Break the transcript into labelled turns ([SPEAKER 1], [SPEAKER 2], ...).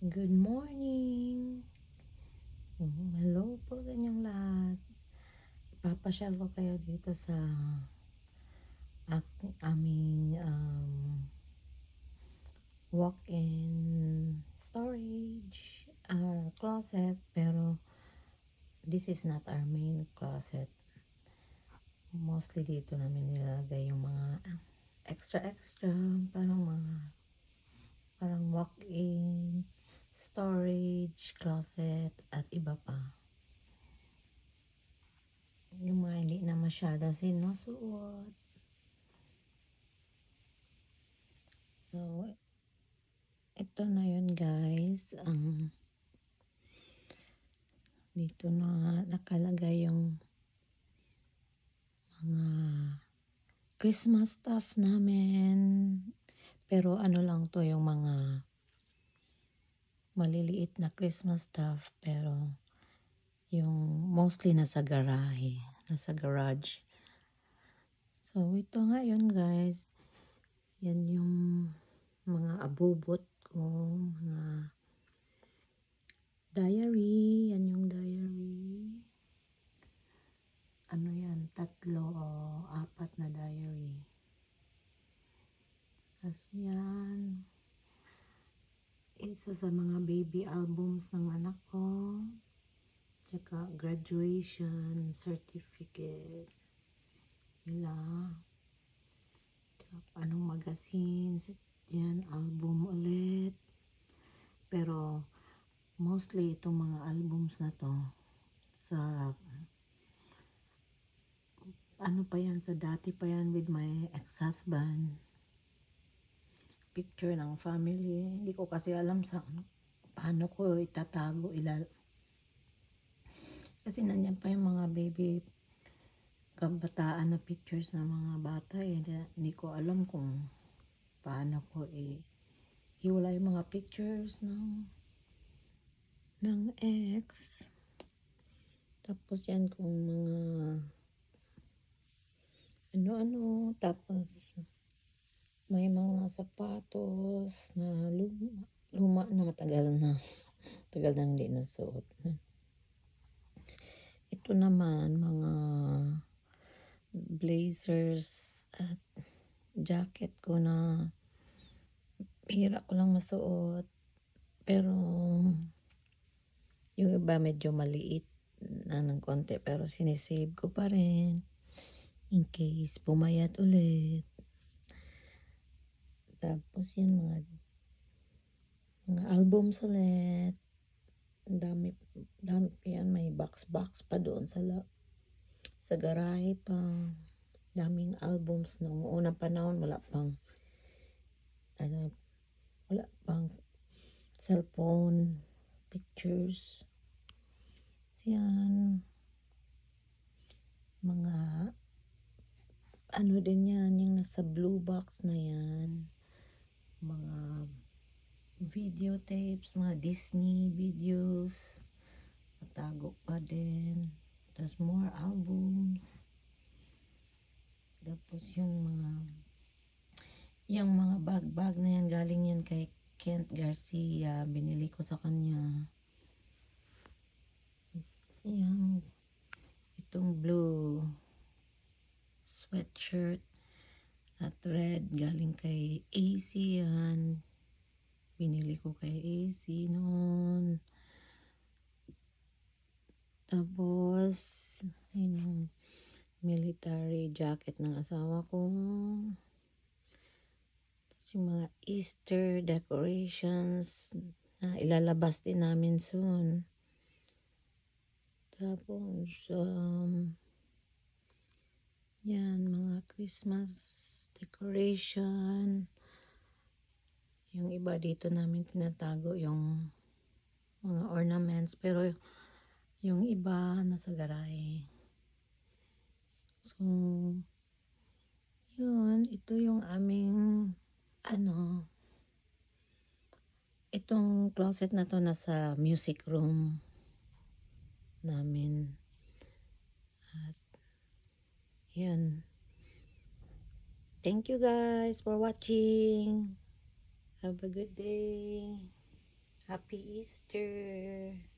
[SPEAKER 1] Good morning! Oh, hello po sa inyong lahat. Ipapasyal ko kayo dito sa aming um, walk-in storage uh, closet pero this is not our main closet. Mostly dito namin nilalagay yung mga extra extra parang mga parang walk-in storage, closet, at iba pa. Yung mga hindi na masyado sinusuot. So, ito na yun guys. Ang dito na nakalagay yung mga Christmas stuff namin. Pero ano lang to yung mga maliliit na Christmas stuff pero yung mostly nasa garahe, nasa garage. So ito nga yun guys. Yan yung mga abubot ko, mga diary, yan yung diary. Ano yan, tatlo o apat na diary. Tapos yan, isa sa mga baby albums ng anak ko. Tsaka graduation certificate nila. Tsaka anong magazines. Yan, album ulit. Pero mostly itong mga albums na to sa ano pa yan, sa dati pa yan with my ex-husband picture ng family. Hindi ko kasi alam sa paano ko itatago ilal. Kasi nandiyan pa yung mga baby kabataan na pictures ng mga bata eh. Hindi ko alam kung paano ko i yung mga pictures ng ng ex. Tapos yan kung mga ano-ano. Tapos may mga sapatos na luma, luma na matagal na. Tagal na hindi nasuot. Ito naman, mga blazers at jacket ko na hira ko lang masuot. Pero yung iba medyo maliit na ng konti pero sinisave ko pa rin in case pumayat ulit. Tapos yun mga mga albums ulit. Ang dami, dami pa yan. May box-box pa doon sa la, sa garahe pa. Daming albums noong unang panahon. Wala pang ano, wala pang cellphone pictures. So yan. Mga ano din yan, yung nasa blue box na yan mga videotapes, mga Disney videos. Natago pa din. Tapos more albums. Tapos yung mga yung mga bag-bag na yan galing yan kay Kent Garcia. Binili ko sa kanya. Yung itong blue sweatshirt at red, galing kay AC yan. Binili ko kay AC noon. Tapos, yun yung military jacket ng asawa ko. Tapos yung mga Easter decorations na ilalabas din namin soon. Tapos, um, yan, mga Christmas decoration. Yung iba dito namin tinatago yung mga ornaments. Pero yung iba nasa garahe. So, yun. Ito yung aming ano itong closet na to nasa music room namin. At yun. Thank you guys for watching. Have a good day. Happy Easter!